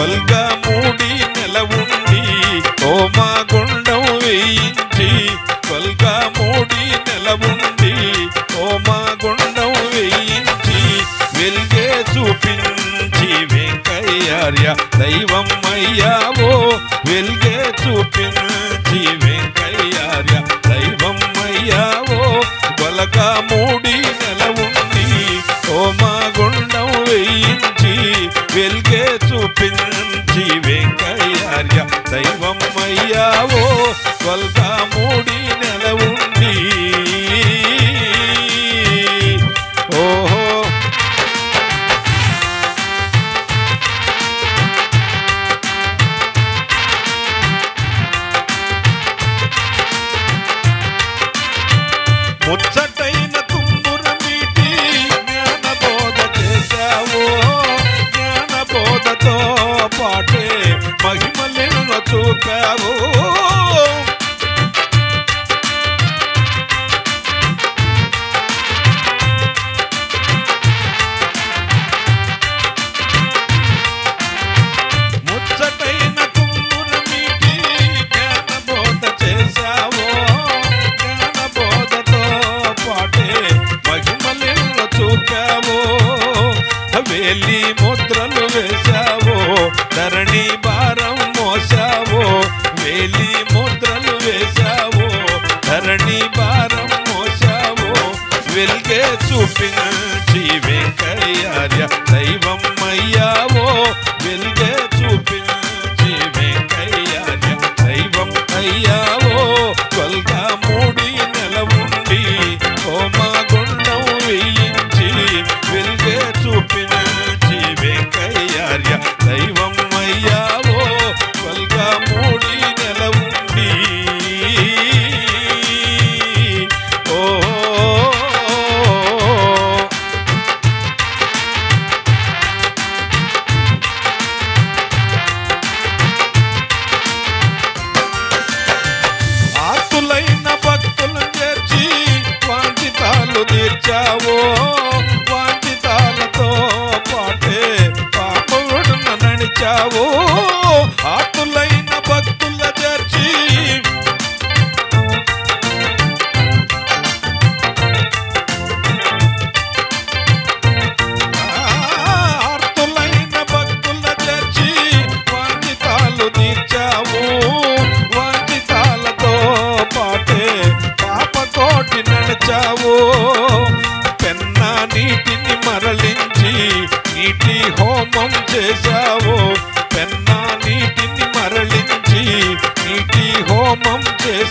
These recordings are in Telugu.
కొల్గా మూడి నెల ఉండి హోమా గుండం వేయించి కొల్గా మూడి నెల ఉండి హోమా గుండం వేయించి వెల్గే చూపించి వెంకయ్యార్య దైవం అయ్యావో వెల్గే చూపించి వెంకయ్యార్య దైవం అయ్యావో గొలగా మూడి నెల ఉండి హోమా గుండం వేయించి వెల్గే చూపించి వెంకయ్యార్య దైవం అయ్యావో కొల్గా మూడి నెల ఉండి. ఓహో. ముచ్చటై పాటే మహిమలను చూపావో. ముద్రలు వేశావో ధరణి భారం మోసావో వెల్గే చూపించి వెంకయ్యార్య దైవం అయ్యావో వెల్గే చూపించి వెంకయ్యార్య దైవం అయ్యావో కొల్గా మూడి నెల ఉండి హోమా గుండం వేయించి వెల్గే చూపించి వెంకయ్యార్య దైవం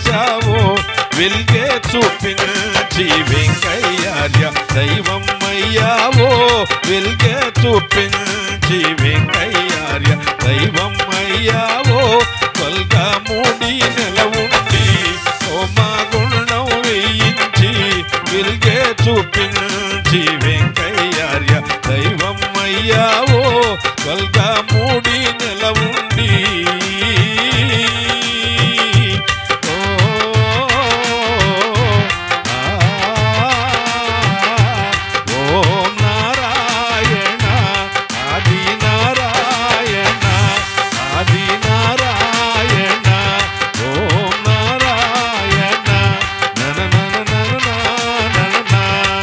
రాజావో వెల్గే చూపించి వెంకయ్యార్య దైవం అయ్యావో వెల్గే చూపించి వెంకయ్యార్య దైవం అయ్యావో కొల్గా మూడి నెల ఉండి సోమాగుండం వేయించి వెల్గే చూపించి వెంకయ్యార్య దైవం అయ్యావో కొల్గా మూడి